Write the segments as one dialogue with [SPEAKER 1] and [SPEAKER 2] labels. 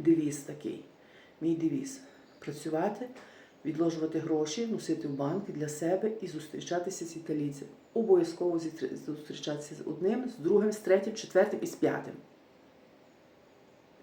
[SPEAKER 1] девіз такий. Мій девіз працювати, відложувати гроші, носити в банк для себе і зустрічатися з італійцем. Обов'язково зустрічатися з одним, з другим, з третім, четвертим і з п'ятим.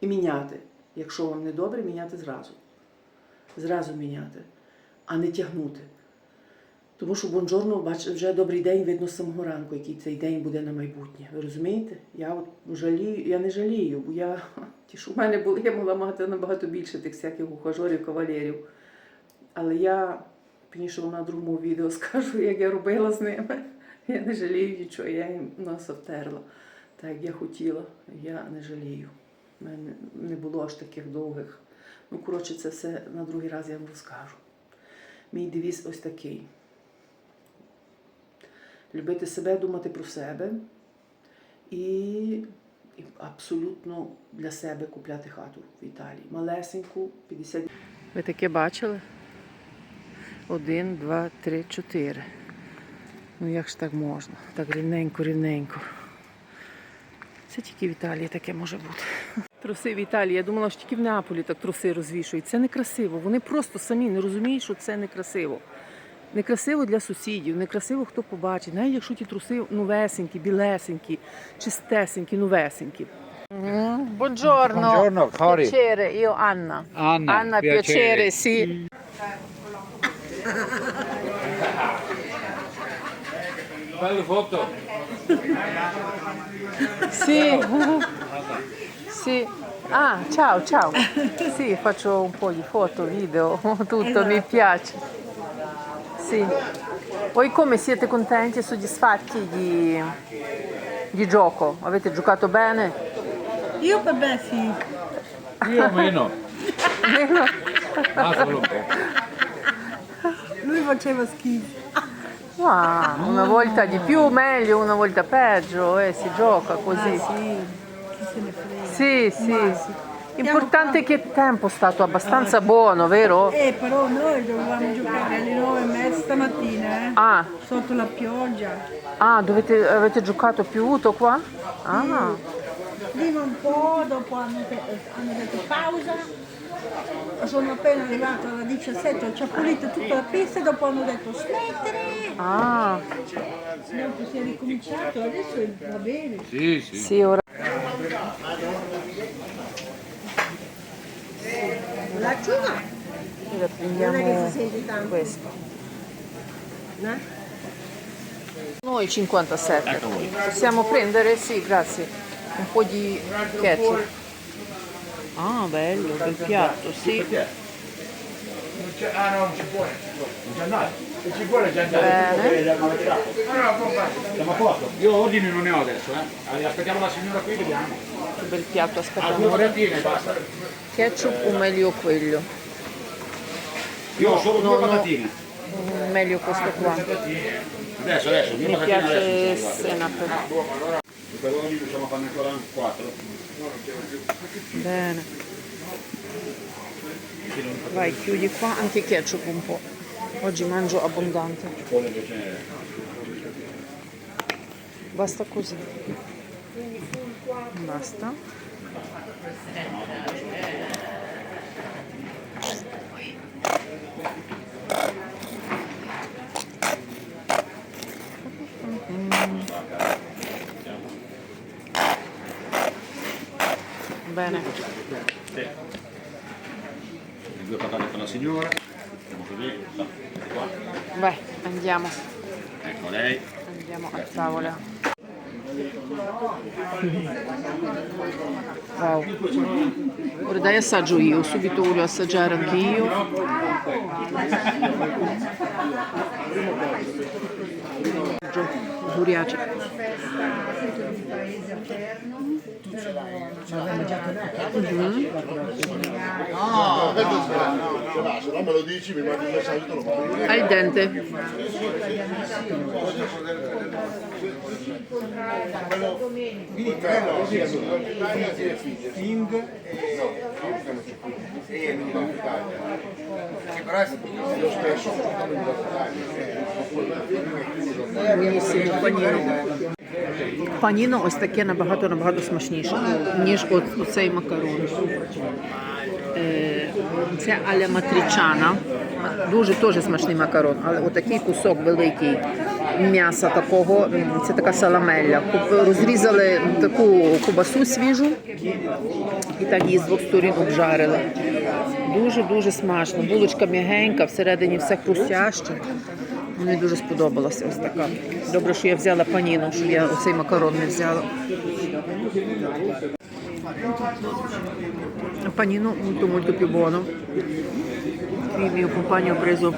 [SPEAKER 1] І міняти. Якщо вам не добре, міняти зразу. Зразу міняти, а не тягнути. Тому що бонжорно, бач, вже добрий день видно з самого ранку, який цей день буде на майбутнє. Ви розумієте? Я от жалію, я не жалію, бо я ті, що в мене були, я могла мати набагато більше тих всяких ухажорів, кавалерів. Але я пізніше на другому відео скажу, як я робила з ними. Я не жалію нічого, я їм носа втерла. Так як я хотіла, я не жалію. У мене не було аж таких довгих. Ну, коротше, це все на другий раз я вам розкажу. Мій девіз ось такий. Любити себе, думати про себе і, і абсолютно для себе купляти хату в Італії. Малесеньку, 50. Ви таке бачили? Один, два, три, чотири. Ну як ж так можна? Так рівненько, рівненько. Це тільки в Італії таке може бути. Труси в Італії. Я думала, що тільки в Неаполі так труси розвішують. Це некрасиво. Вони просто самі не розуміють, що це некрасиво. Некрасиво для сусідів, некрасиво хто побачить. Навіть якщо ті труси новесенькі, білесенькі, чистесенькі, новесенькі. Buongiorno.
[SPEAKER 2] Buongiorno, Cori.
[SPEAKER 1] Piacere, io Anna.
[SPEAKER 2] Anna,
[SPEAKER 1] Anna,
[SPEAKER 2] piacere.
[SPEAKER 1] piacere, sì.
[SPEAKER 2] Belle foto.
[SPEAKER 1] Sì. sì. Ah, ciao, ciao. Sì, faccio un po' di foto, video, tutto, mi piace. Sì. Voi come siete contenti e soddisfatti di, di gioco? Avete giocato bene?
[SPEAKER 3] Io per me sì.
[SPEAKER 2] Io meno. Ah, solo un po'.
[SPEAKER 3] Lui faceva schifo.
[SPEAKER 1] Ah, una volta di più meglio, una volta peggio, eh, si gioca così.
[SPEAKER 3] Sì, chi se ne frega.
[SPEAKER 1] Sì, sì.
[SPEAKER 3] Ma sì.
[SPEAKER 1] Importante che il tempo è stato abbastanza buono, vero?
[SPEAKER 3] Eh, però noi dovevamo giocare alle nove e mezza stamattina, eh?
[SPEAKER 1] Ah,
[SPEAKER 3] Sotto la pioggia.
[SPEAKER 1] ah dovete- avete giocato piovuto qua? Ah,
[SPEAKER 3] Prima un po', dopo hanno, hanno detto pausa. Sono appena arrivata alla 17, ho pulito tutta la pista, dopo hanno detto smettere.
[SPEAKER 1] ah,
[SPEAKER 3] Dopo si è ricominciato, adesso va bene.
[SPEAKER 2] Sì, sì.
[SPEAKER 1] sì, ora.
[SPEAKER 3] L'acciuga?
[SPEAKER 1] Ora prendiamo questo. Noi 57. Possiamo prendere? Sì, grazie. Un po' di ketchup. Ah, bello, bel piatto, sì.
[SPEAKER 4] Ah no, non ci vuole. Non c'è andato. Se ci vuole c'è andato.
[SPEAKER 1] Bene.
[SPEAKER 4] Siamo a posto. Io ordini non ne ho adesso, eh. Aspettiamo la signora qui, vediamo.
[SPEAKER 1] Che bel piatto, aspetta
[SPEAKER 4] patatine, basta.
[SPEAKER 1] Ketchup o meglio quello?
[SPEAKER 4] Io ho solo
[SPEAKER 1] no,
[SPEAKER 4] due
[SPEAKER 1] no.
[SPEAKER 4] patatine.
[SPEAKER 1] Meglio questo qua.
[SPEAKER 4] Adesso, adesso,
[SPEAKER 1] Mi piace
[SPEAKER 4] adesso. sono
[SPEAKER 1] senap.
[SPEAKER 4] arrivate. I palloni riusciamo a farne ancora quattro.
[SPEAKER 1] Bene. Vai, chiudi qua, anche ketchup un po'. Oggi mangio abbondante. Basta così. Basta. Bene.
[SPEAKER 4] le due patate per la signora.
[SPEAKER 1] Vai, andiamo.
[SPEAKER 4] Ecco lei.
[SPEAKER 1] Andiamo a tavola. Wow. Ora dai assaggio io, subito voglio assaggiare furiacea. Mm-hmm. No, no, no,
[SPEAKER 5] se no me lo dici mi mandi un messaggio te lo mando.
[SPEAKER 1] Al dente. Quindi tre così, King e no, che però è lo stesso Panino. паніно ось таке набагато набагато смачніше, ніж от цей макарон. Е, Це аля матричана. Дуже теж смачний макарон, але отакий кусок великий м'яса такого, це така саламелля. Розрізали таку кубасу свіжу і так її з двох сторін обжарили. Дуже-дуже смачно. Булочка м'ягенька, всередині все хрустяще. Мені дуже сподобалося ось така. Добре, що я взяла паніну, що я оцей макарон не взяла. Il mio compagno ha preso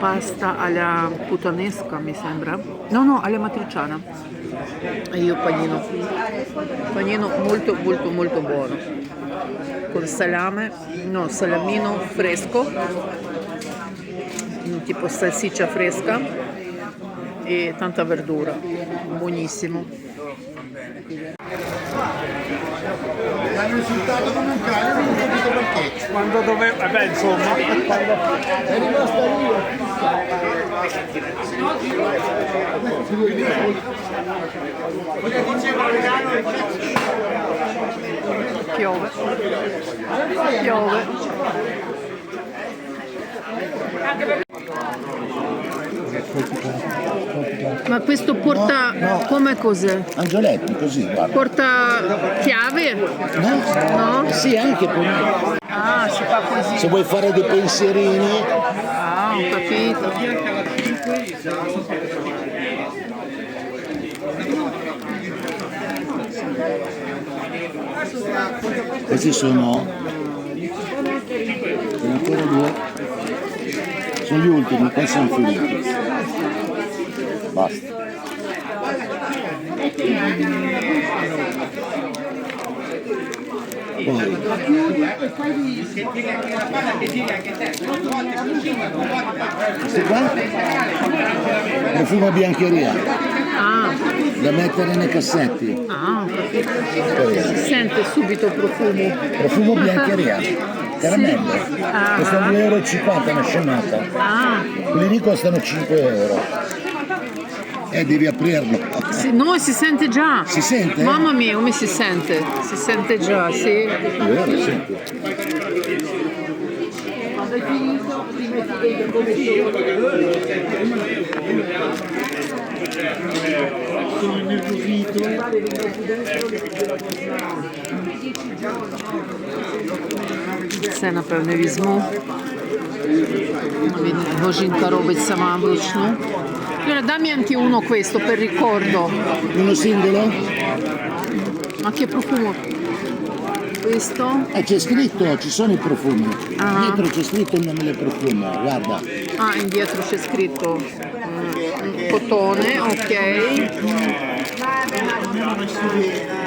[SPEAKER 1] pasta alla puttanesca, mi sembra. No, no, alla matriciana. E io panino. Panino molto molto molto buono. Con salame, no, salamino fresco, mm, tipo salsiccia fresca e tanta verdura. Buonissimo.
[SPEAKER 6] L'hanno insultato come un cane, non ho capito perché.
[SPEAKER 4] Quando dovevo... Eh beh, insomma... Quando...
[SPEAKER 6] È rimasta lì.
[SPEAKER 1] Piove. Piove. Ma questo porta come cos'è?
[SPEAKER 6] Angioletti, così, guarda.
[SPEAKER 1] Porta chiave?
[SPEAKER 6] No?
[SPEAKER 1] No?
[SPEAKER 6] Sì, anche per-
[SPEAKER 1] Ah, si fa così.
[SPEAKER 6] se vuoi fare dei pensierini.
[SPEAKER 1] Ah, ho capito.
[SPEAKER 6] Questi sono ancora due. Sono gli ultimi, poi sono finiti. Basta. Poi. Questi qua? Profumo biancheria,
[SPEAKER 1] Ah,
[SPEAKER 6] da mettere nei cassetti.
[SPEAKER 1] ah. Si sente subito il profumo.
[SPEAKER 6] Profumo biancheria, caramelle.
[SPEAKER 1] Ah.
[SPEAKER 6] Costano 2,50 euro una scemata.
[SPEAKER 1] Ah,
[SPEAKER 6] Quelli lì costano 5 euro. E devi aprirlo.
[SPEAKER 1] si- no, si sente già.
[SPEAKER 6] Si sente?
[SPEAKER 1] Mamma mia, come si sente? Si sente già, sì.
[SPEAKER 6] È vero, senti Sono innervosito.
[SPEAKER 1] Це, напевне, візьму. Він Гожінка робить сама вручну. Allora, dammi anche uno questo per ricordo.
[SPEAKER 6] Uno singolo?
[SPEAKER 1] Ma che profumo? Questo?
[SPEAKER 6] Eh, c'è scritto, ci sono i profumi.
[SPEAKER 1] Ah.
[SPEAKER 6] Dietro c'è scritto il nome del profumo, guarda.
[SPEAKER 1] Ah, indietro c'è scritto mm, Cotone, ok.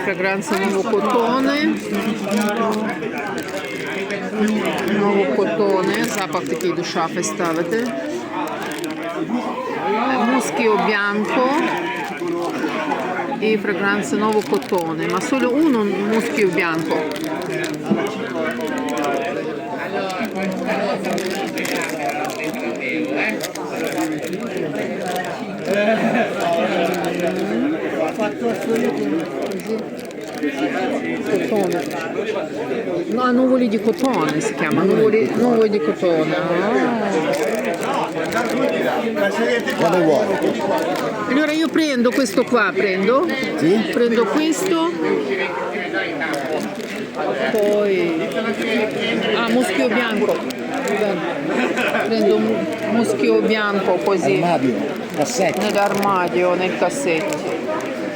[SPEAKER 1] Fragranza nuovo cotone. Nuovo cotone, запах такий до шафи ставити. Muschio bianco e fragranza nuovo cotone, ma solo uno muschio bianco. Cotone. No, nuvoli di cotone si chiama, nuvoli, nuvoli di cotone. Ah. Allora io prendo questo qua, prendo,
[SPEAKER 6] Sì?
[SPEAKER 1] prendo questo, poi ah, muschio bianco, prendo un muschio bianco così
[SPEAKER 6] Armadio,
[SPEAKER 1] nell'armadio, nel cassetto.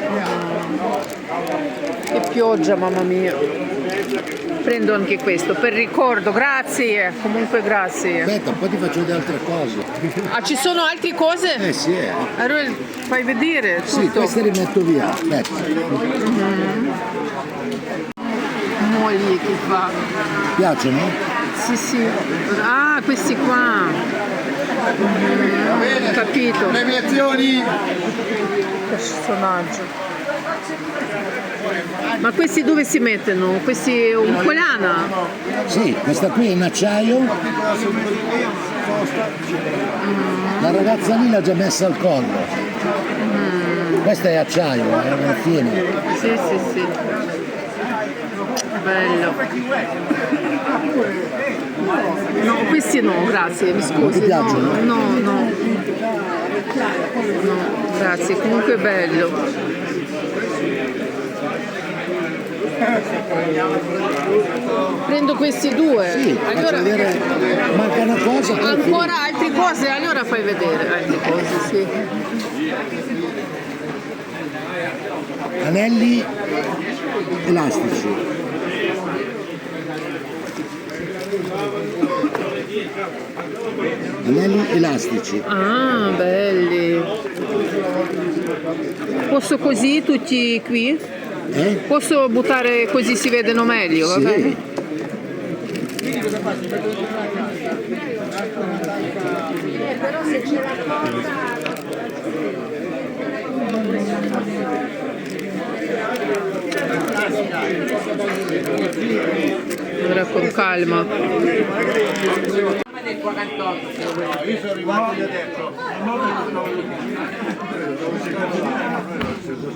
[SPEAKER 1] Mm. Che pioggia, mamma mia. Prendo anche questo per ricordo, grazie, comunque grazie.
[SPEAKER 6] Aspetta, poi ti faccio vedere altre cose.
[SPEAKER 1] Ah, ci sono altre cose?
[SPEAKER 6] Eh sì, eh.
[SPEAKER 1] Allora fai vedere
[SPEAKER 6] Sì,
[SPEAKER 1] tutto.
[SPEAKER 6] queste le metto via. Aspetta.
[SPEAKER 1] Mo lì che fa.
[SPEAKER 6] Piacciono?
[SPEAKER 1] Sì, sì. Ah, questi qua. Mm, capito.
[SPEAKER 6] Premiazioni!
[SPEAKER 1] Personaggio. Ma questi dove si mettono? Questi è un collana?
[SPEAKER 6] Sì, questa qui è in acciaio. La ragazza lì l'ha già messa al collo. Questo è acciaio, è alla fine.
[SPEAKER 1] Sì, sì, sì. Bello. No, questi no, grazie, mi scusi.
[SPEAKER 6] ti piacciono?
[SPEAKER 1] No, no, no. No, grazie, comunque è bello. Prendo questi due.
[SPEAKER 6] Sì,
[SPEAKER 1] allora,
[SPEAKER 6] vedere, manca una cosa.
[SPEAKER 1] ancora altre cose, allora fai vedere altre cose, sì.
[SPEAKER 6] Anelli elastici. Anelli elastici.
[SPEAKER 1] Ah, belli. Posso così tutti qui?
[SPEAKER 6] Eh?
[SPEAKER 1] Posso buttare così si vedono meglio, va
[SPEAKER 6] Sì.
[SPEAKER 1] bene? Ora con calma.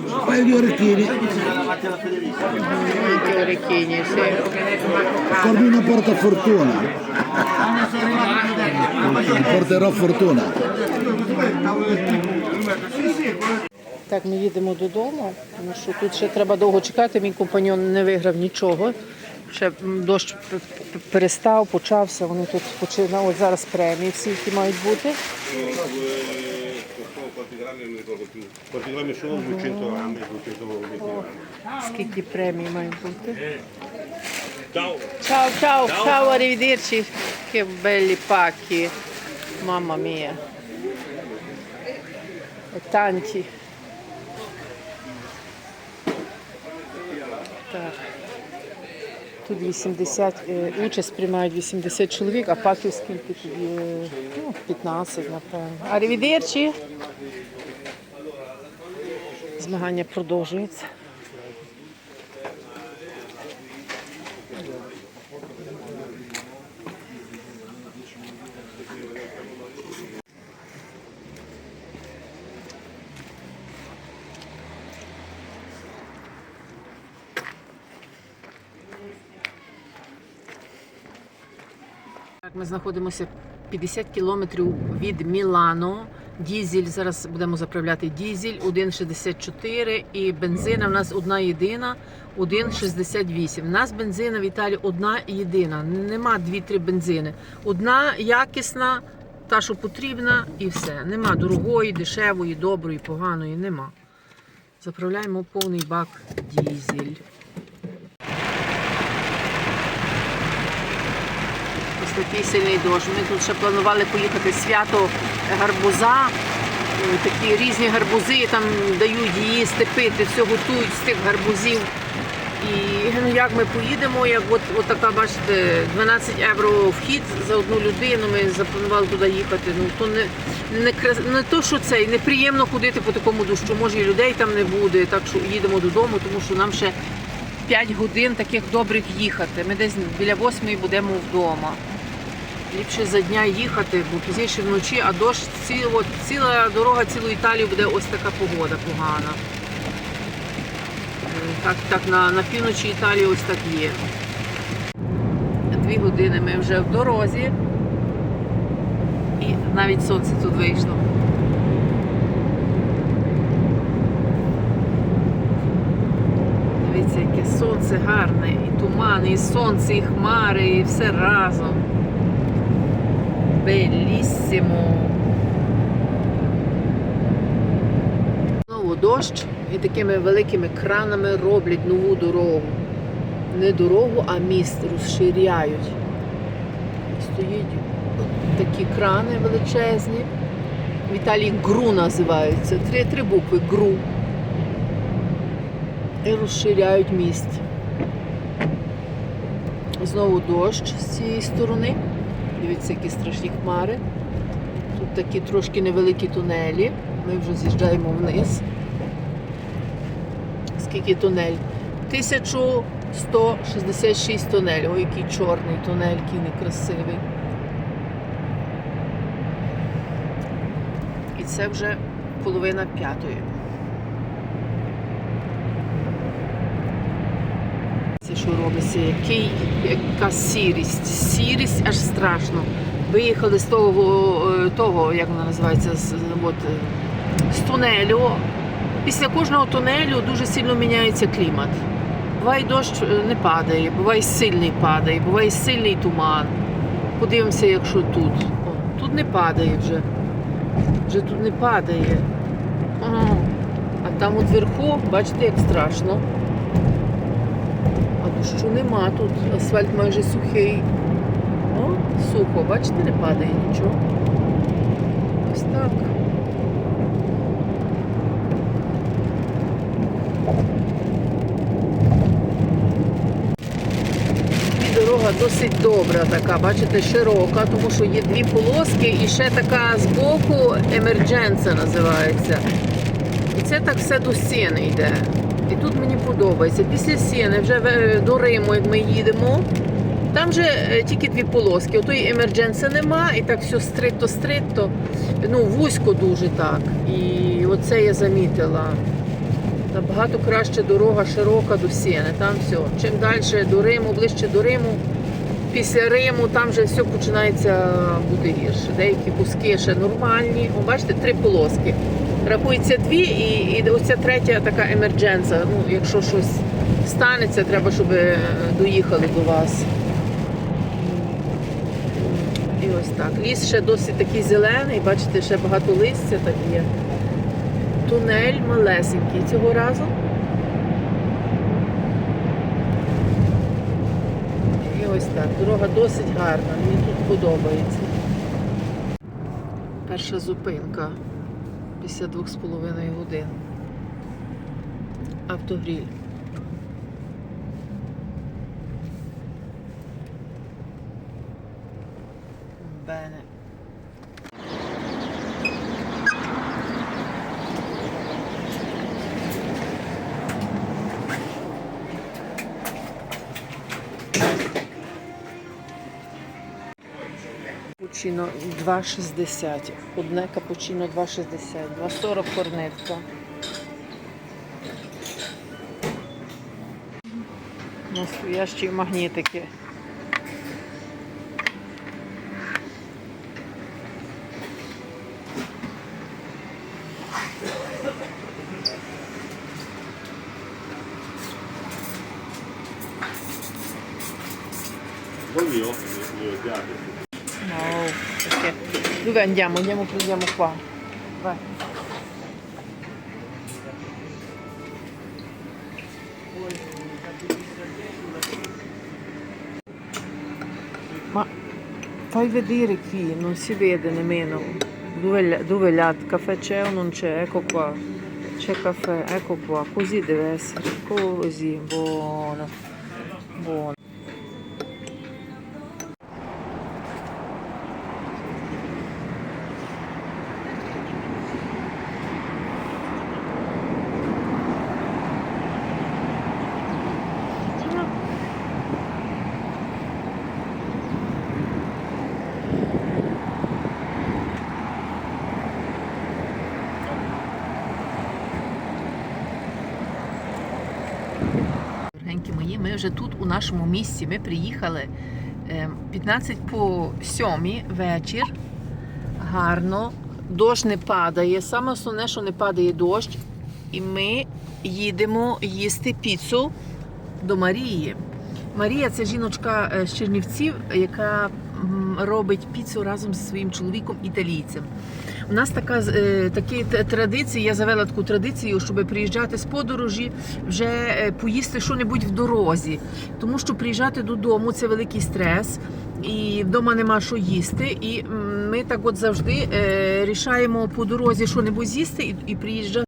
[SPEAKER 6] Un paio di orecchini.
[SPEAKER 1] Anche orecchini, sì.
[SPEAKER 6] Corvino porta fortuna. Porterò fortuna.
[SPEAKER 1] Так, ми їдемо додому, тому що тут ще треба довго чекати. Мій компаньон не виграв нічого. Ще дощ перестав, почався. Вони тут починають От зараз премії всі, які мають бути.
[SPEAKER 7] particolare non mi ricordo più. Particolare solo 200 grammi, 220 grammi.
[SPEAKER 1] Скільки премій має бути?
[SPEAKER 7] Ciao,
[SPEAKER 1] ciao, ciao, arrivederci. Che belli pacchi. Mamma mia. E tanti. Так. Тут 80, е, участь приймають 80 чоловік, а паків скільки тут є? Ну, 15, напевно. Arrivederci. Змагання продовжується. Так, ми знаходимося 50 кілометрів від Мілано. Дізель, зараз будемо заправляти дізель 1,64 і бензина в нас одна єдина 1,68. У нас бензина в Італії одна єдина. Нема дві-три бензини. Одна якісна, та, що потрібна, і все. Нема дорогої, дешевої, доброї, поганої. Нема. Заправляємо повний бак дізель. Такий сильний дощ. Ми тут ще планували поїхати свято гарбуза. Е, Такі різні гарбузи, там дають їсти, пити, все готують з тих гарбузів. І ну, як ми поїдемо, як от, от така, бачите, 12 євро вхід за одну людину, ми запланували туди їхати. Ну то не, не, не то, що це, неприємно ходити по такому дощу. Може і людей там не буде, так що їдемо додому, тому що нам ще 5 годин таких добрих їхати. Ми десь біля 8 будемо вдома. Ліпше за дня їхати, бо пізніше вночі, а дощ ці, от, ціла дорога, цілу Італію буде ось така погода погана. Е, Так, так на, на півночі Італії ось так є. Дві години ми вже в дорозі. І навіть сонце тут вийшло. Дивіться, яке сонце гарне, і туман, і сонце, і хмари, і все разом. Белісімо. Знову дощ і такими великими кранами роблять нову дорогу. Не дорогу, а міст розширяють. Стоїть такі крани величезні. В Італії ГРУ називаються. Три, три букви ГРУ. І розширяють міст. Знову дощ з цієї сторони. Дивіться, які страшні хмари. Тут такі трошки невеликі тунелі. Ми вже з'їжджаємо вниз. Скільки тунель? 1166 тунель. Ой, який чорний тунель, який некрасивий. І це вже половина п'ятої. Що робиться, який, яка сірість. Сірість аж страшно. Виїхали з того, е, того як вона називається, з, от, е, з тунелю. Після кожного тунелю дуже сильно міняється клімат. Буває дощ е, не падає, буває сильний падає, буває сильний туман. Подивимося, якщо тут. О, тут не падає вже. Вже тут не падає. А там от вверху, бачите, як страшно. Дощу нема тут. Асфальт майже сухий. О, сухо, бачите, не падає нічого. Ось так. І дорога досить добра така, бачите, широка, тому що є дві полоски і ще така збоку емердженця називається. І це так все до стіни йде. І тут мені подобається. Після сіни вже е, до Риму, як ми їдемо, там же е, тільки дві полоски. Отої емердженця нема, і так все стрито-стрито, ну, вузько дуже так. І оце я замітила. Набагато краще дорога широка до Сіни. Там все. Чим далі до Риму, ближче до Риму, після Риму там вже все починається бути гірше. Деякі куски ще нормальні. О, бачите, три полоски. Рахується дві, і, і оця третя така емердженця. Ну, якщо щось станеться, треба, щоб е, доїхали до вас. І ось так. Ліс ще досить такий зелений, бачите, ще багато листя так є. Тунель малесенький цього разу. І ось так. Дорога досить гарна, мені тут подобається. Перша зупинка після двох з половиною годин. Автогріль. Бене. Капучино 2,60. Одне капучино 2,60. 2,40 корнетка. Настоящі магнітики.
[SPEAKER 7] Poi io le piace.
[SPEAKER 1] Dove andiamo? Andiamo, prendiamo qua. Vai. Ma fai vedere qui, non si vede nemmeno. Dove, dove l'ha? Caffè c'è o non c'è? Ecco qua. C'è caffè, ecco qua. Così deve essere. Così, buono. Buono. Нашому місці. Ми приїхали е, 15 по 7 вечір. Гарно. Дощ не падає. Саме основне, що не падає дощ. І ми їдемо їсти піцу до Марії. Марія це жіночка е, з Чернівців, яка робить піцу разом зі своїм чоловіком італійцем. У нас така е, такі традиції, я завела таку традицію, щоб приїжджати з подорожі, вже е, поїсти що-небудь в дорозі. Тому що приїжджати додому це великий стрес, і вдома нема що їсти. І ми так от завжди е, рішаємо по дорозі що-небудь з'їсти і, і приїжджати.